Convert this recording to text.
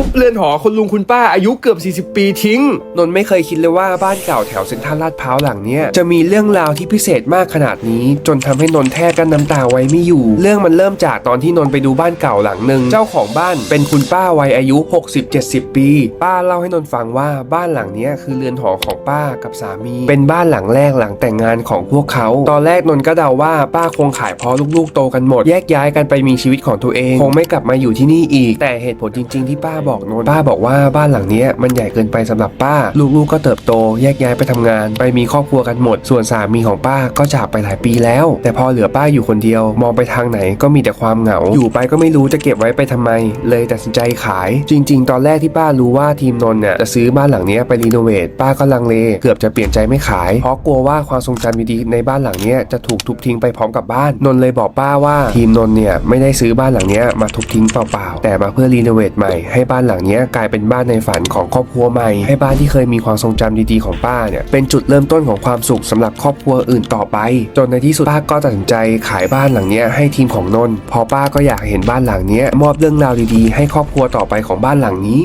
ทุบเรือนหอคนลุงคุณป้าอายุเกือบ 40 ปีทิ้ง นนท์ไม่เคยคิดเลยว่าบ้านเก่าแถวเซ็นทรัลลาดพร้าวหลังเนี้ยจะมีเรื่องราวที่พิเศษมากขนาดนี้ จนทำให้นนท์แทบกันน้ำตาไว้ไม่อยู่ เรื่องมันเริ่มจากตอนที่นนท์ไปดูบ้านเก่าหลังหนึ่งเจ้าของบ้านเป็นคุณป้าวัยอายุ 60-70 ปี ป้าเล่าให้นนท์ฟังว่าบ้านหลังเนี้ยคือเรือนหอของป้ากับสามี เป็นบ้านหลังแรกหลังแต่งงานของพวกเขา ตอนแรกนนท์ก็เดาว่าป้าคงขายเพราะลูกๆโตกันหมด แยกย้ายกันไปมีชีวิตของตัวเอง คงไม่กลับมาอยู่ที่นี่อีก แต่เหตุผลจริง ๆ ที่ป้าบอกนนป้าบอกว่าบ้านหลังนี้มันใหญ่เกินไปสำหรับป้า ลูกๆก็เติบโตแยกย้ายไปทำงาน ไปมีครอบครัวกันหมด ส่วนสามีของป้าก็จากไปหลายปีแล้ว แต่พอเหลือป้าอยู่คนเดียว มองไปทางไหนก็มีแต่ความเหงา อยู่ไปก็ไม่รู้จะเก็บไว้ไปทำไม เลยตัดสินใจขาย จริง ๆ ตอนแรกที่ป้ารู้ว่าทีมนนท์เนี่ยจะซื้อบ้านหลังนี้ไปรีโนเวทป้าก็ลังเล เกือบจะเปลี่ยนใจไม่ขาย เพราะกลัวว่าความทรงจำดีๆในบ้านหลังนี้จะถูกทุบทิ้งไปพร้อมกับบ้าน นนท์เลยบอกป้าว่าทีมนนท์เนี่ยไม่ได้ซื้อบ้านหลังนี้มาทุบทิ้งเปล่าๆแต่มาเพื่อรีโนเวทใหม่ให้บ้านานหลังนี้กลายเป็นบ้านในฝันของครอบครัวใหม่ ให้บ้านที่เคยมีความทรงจำดีๆของป้าเนี่ยเป็นจุดเริ่มต้นของความสุขสำหรับครอบครัวอื่นต่อไป จนในที่สุดป้าก็ตัดสินใจขายบ้านหลังนี้ให้ทีมของนนท์พอป้าก็อยากเห็นบ้านหลังนี้มอบเรื่องราวดีๆ ให้ครอบครัวต่อไปของบ้านหลังนี้